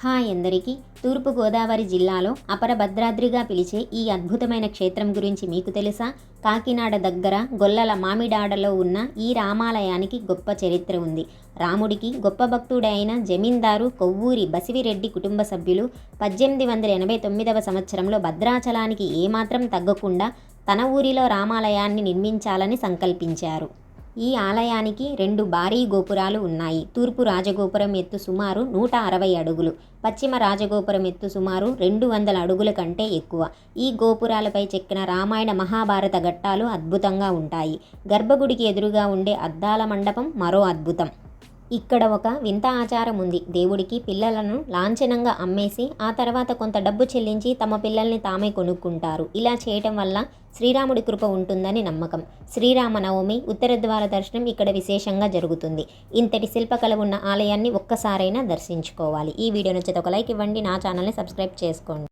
Hi అందరికీ. తూర్పుగోదావరి జిల్లాలో అపర భద్రాద్రిగా పిలిచే ఈ అద్భుతమైన క్షేత్రం గురించి మీకు తెలుసా? కాకినాడ దగ్గర గొల్లల మామిడాడలో ఉన్న ఈ రామాలయానికి గొప్ప చరిత్ర ఉంది. రాముడికి గొప్ప భక్తుడైన జమీందారు కొవ్వూరి బసివిరెడ్డి కుటుంబ సభ్యులు పద్దెనిమిది వందల ఎనభై తొమ్మిదవ సంవత్సరంలో భద్రాచలానికి ఏమాత్రం తగ్గకుండా తన ఊరిలో రామాలయాన్ని నిర్మించాలని సంకల్పించారు. ఈ ఆలయానికి రెండు భారీ గోపురాలు ఉన్నాయి. తూర్పు రాజగోపురం ఎత్తు సుమారు నూట అరవై అడుగులు. పశ్చిమ రాజగోపురం ఎత్తు సుమారు రెండు వందల అడుగుల కంటే ఎక్కువ. ఈ గోపురాలపై చెక్కిన రామాయణ మహాభారత ఘట్టాలు అద్భుతంగా ఉంటాయి. గర్భగుడికి ఎదురుగా ఉండే అద్దాల మండపం మరో అద్భుతం. ఇక్కడ ఒక వింత ఆచారం ఉంది. దేవుడికి పిల్లలను లాంఛనంగా అమ్మేసి ఆ తర్వాత కొంత డబ్బు చెల్లించి తమ పిల్లల్ని తామే కొనుక్కుంటారు. ఇలా చేయటం వల్ల శ్రీరాముడి కృప ఉంటుందని నమ్మకం. శ్రీరామనవమి ఉత్తర ద్వార దర్శనం ఇక్కడ విశేషంగా జరుగుతుంది. ఇంతటి శిల్పకళ ఉన్న ఆలయాన్ని ఒక్కసారైనా దర్శించుకోవాలి. ఈ వీడియో నచ్చితే ఒక లైక్ ఇవ్వండి. నా ఛానల్ని సబ్స్క్రైబ్ చేసుకోండి.